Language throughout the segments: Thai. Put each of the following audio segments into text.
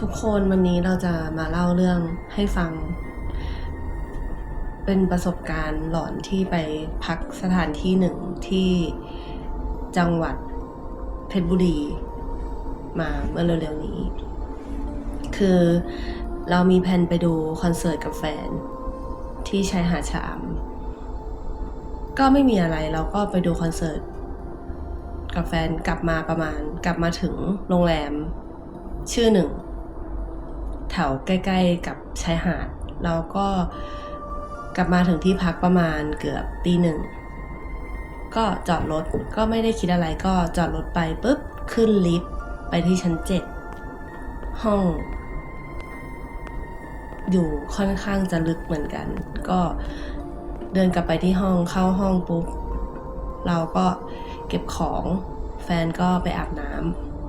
ทุกคนวันนี้เราจะมาเล่าเรื่องให้ฟัง เป็นประสบการณ์หลอนที่ไปพักสถานที่หนึ่งที่จังหวัดเพชรบุรี มาเมื่อเร็วๆนี้ คือเรามีแผนไปดูคอนเสิร์ตกับแฟน ที่ชายหาดชะอำก็ไม่มีอะไรเราก็ไปดูคอนเสิร์ตกับแฟนกลับมาประมาณกลับมาถึงโรงแรม ชื่อหนึ่ง แถวใกล้ ๆ กับชายหาดแล้วก็กลับมาถึงที่พักประมาณเกือบตีหนึ่ง ก็จอดรถก็ไม่ได้คิดอะไรก็จอดรถไปปุ๊บ ขึ้นลิฟต์ไปที่ชั้นเจ็ดห้อง อยู่ค่อนข้างจะลึกเหมือนกัน ก็เดินกลับไปที่ห้องเข้าห้องปุ๊บ เราก็เก็บของแฟนก็ไปอาบน้ำ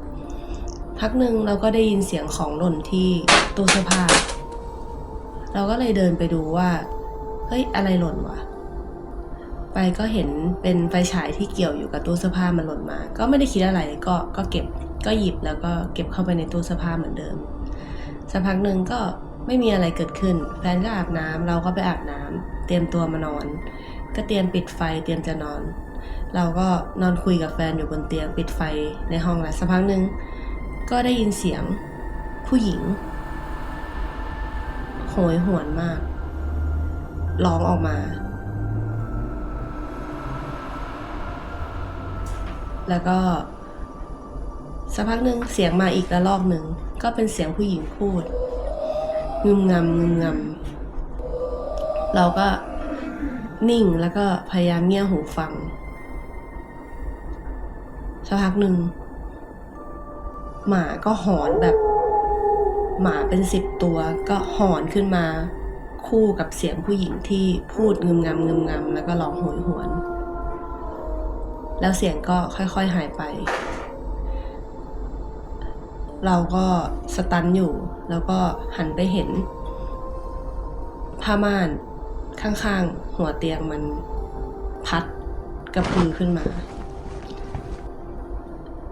พักหนึ่งเราก็ได้ยินเสียงของหล่นที่ตู้เสื้อผ้า เราก็เลยเดินไปดูว่า เฮ้ยอะไรหล่นวะ ไปก็เห็นเป็นไฟฉายที่เกี่ยวอยู่กับตู้เสื้อผ้ามันหล่นมา ก็ไม่ได้คิดอะไรก็ก็เก็บก็หยิบแล้วก็เก็บเข้าไปในตู้เสื้อผ้าเหมือนเดิม สักพักหนึ่งก็ไม่มีอะไรเกิดขึ้น แฟนก็อาบน้ำเราก็ไปอาบน้ำเตรียมตัวมานอน ก็เตรียมปิดไฟเตรียมจะนอน เราก็นอนคุยกับแฟนอยู่บนเตียงปิดไฟในห้องแล้วสักพักหนึ่ง ก็ได้ยินเสียง ผู้หญิง โหยหวนมาก ร้องออกมา แล้วก็สักพักหนึ่งเสียงมาอีกระลอกหนึ่ง ก็เป็นเสียงผู้หญิงพูดงึมงำงึมงำเราก็นิ่งแล้วก็พยายามเงี่ยหูฟังสักพักหนึ่ง หมาก็หอนแบบ หมาเป็นสิบตัว ก็หอนขึ้นมา คู่กับเสียงผู้หญิงที่พูดงึมงำงึมงำแล้วก็ร้องโหยหวน แล้วเสียงก็ค่อยๆหายไป เราก็สตันอยู่ แล้วก็หันไปเห็นผ้าม่านข้างๆ หัวเตียงมันพัดกระพือขึ้นมา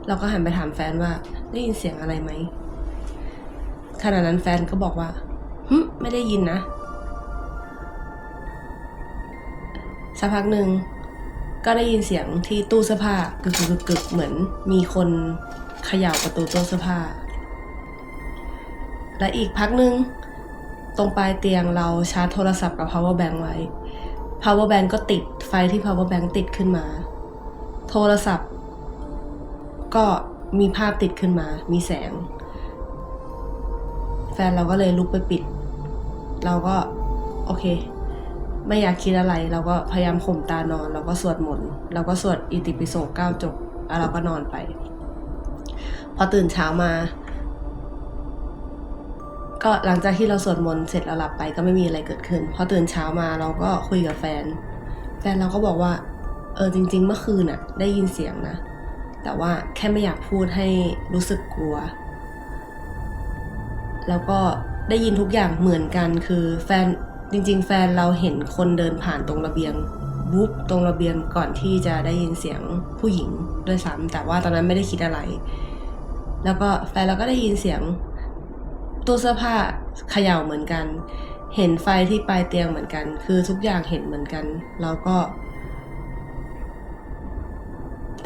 เราก็หันไปถามแฟนว่า ได้ยินเสียงอะไรไหมขณะนั้นแฟนก็บอกว่าหึไม่ได้ยินนะสักพักหนึ่งก็ได้ยินเสียงที่ตู้เสื้อผ้ากึกกึกกึกเหมือนมีคนเขย่าประตูตู้เสื้อผ้า และอีกพักหนึ่งตรงปลายเตียงเราชาร์จโทรศัพท์กับ power bank ไว้ power bank ก็ติดไฟที่ power bank ติดขึ้นมา โทรศัพท์ ก็มีภาพติดขึ้นมา มีแสง แฟนเราก็เลยลุกไปปิด เราก็โอเค ไม่อยากคิดอะไร เราก็พยายามข่มตานอน เราก็สวดมนต์เราก็สวดอิติปิโสเก้าจบแล้วเราก็นอนไป พอตื่นเช้ามา ก็หลังจากที่เราสวดมนต์เสร็จเราหลับไปก็ไม่มีอะไรเกิดขึ้น พอตื่นเช้ามาเราก็คุยกับแฟน แฟนเราก็บอกว่า เออจริง ๆ เมื่อคืนน่ะ ได้ยินเสียงนะ แต่ว่าแค่ไม่อยากพูดให้รู้สึกกลัว แล้วก็ได้ยินทุกอย่างเหมือนกันคือแฟนจริง ๆ แฟนเราเห็นคนเดินผ่านตรงระเบียงบุ๊บตรงระเบียงก่อนที่จะได้ยินเสียงผู้หญิงด้วยซ้ำแต่ว่าตอนนั้นไม่ได้คิดอะไร แล้วก็แฟนเราก็ได้ยินเสียงตู้เสื้อผ้าเขย่าเหมือนกัน เห็นไฟที่ปลายเตียงเหมือนกัน คือทุกอย่างเห็นเหมือนกัน แล้วก็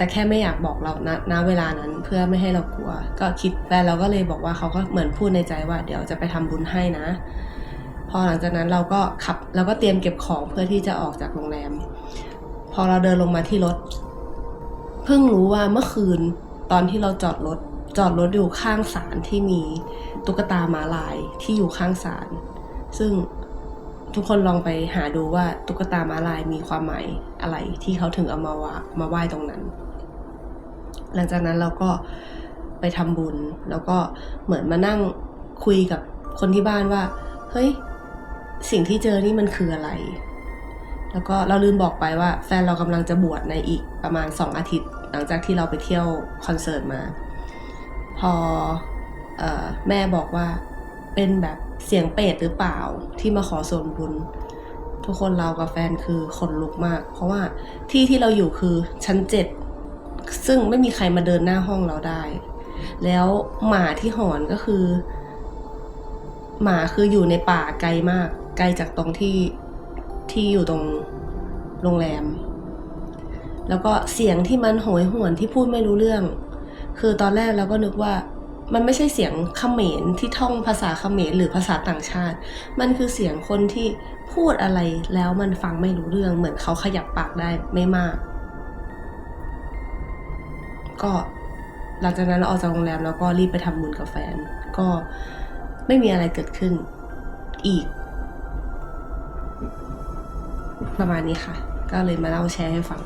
แต่แค่ไม่อยากบอกเราณณเวลานั้นเพื่อไม่ให้เรากลัว ก็คิดแฟนเราก็เลยบอกว่าเขาก็เหมือนพูดในใจว่า เดี๋ยวจะไปทำบุญให้นะ พอหลังจากนั้นเราก็ขับเราก็เตรียมเก็บของเพื่อที่จะออกจากโรงแรม พอเราเดินลงมาที่รถ เพิ่งรู้ว่าเมื่อคืนตอนที่เราจอดรถจอดรถอยู่ข้างศาลที่มีตุ๊กตามาลายที่อยู่ข้างศาลซึ่งทุกคนลองไปหาดูว่าตุ๊กตามาลายมีความหมายอะไรที่เขาถึงเอามาวามาไหว้ตรงนั้น หลังจากนั้นเราก็ไปทำบุญ แล้วก็เหมือนมานั่งคุยกับคนที่บ้านว่า เฮ้ย สิ่งที่เจอนี่มันคืออะไร แล้วก็เราลืมบอกไปว่า แฟนเรากำลังจะบวชในอีกประมาณ2องอาทิตย์ หลังจากที่เราไปเที่ยวคอนเสิร์ตมา พอออแม่บอกว่าเป็นแบบเสียงเปรตหรือเปล่าที่มาขอส่วนบุญ ทุกคนเรากับแฟนคือขนลุกมาก เพราะว่าที่ที่เราอยู่คือชั้นเจ็ด ซึ่งไม่มีใครมาเดินหน้าห้องเราได้ แล้วหมาที่หอนก็คือ หมาคืออยู่ในป่าไกลมาก ไกลจากตรงที่ที่อยู่ตรงโรงแรม แล้วก็เสียงที่มันโหยหวนที่พูดไม่รู้เรื่อง คือตอนแรกเราก็นึกว่ามันไม่ใช่เสียงเขมรที่ท่องภาษาเขมรหรือภาษาต่างชาติ มันคือเสียงคนที่พูดอะไรแล้วมันฟังไม่รู้เรื่อง เหมือนเขาขยับปากได้ไม่มาก ก็หลังจากนั้นเราออกจากโรงแรมแล้วก็รีบไปทำบุญกับแฟน ก็ไม่มีอะไรเกิดขึ้นอีก ประมาณนี้ค่ะ ก็เลยมาเล่าแชร์ให้ฟัง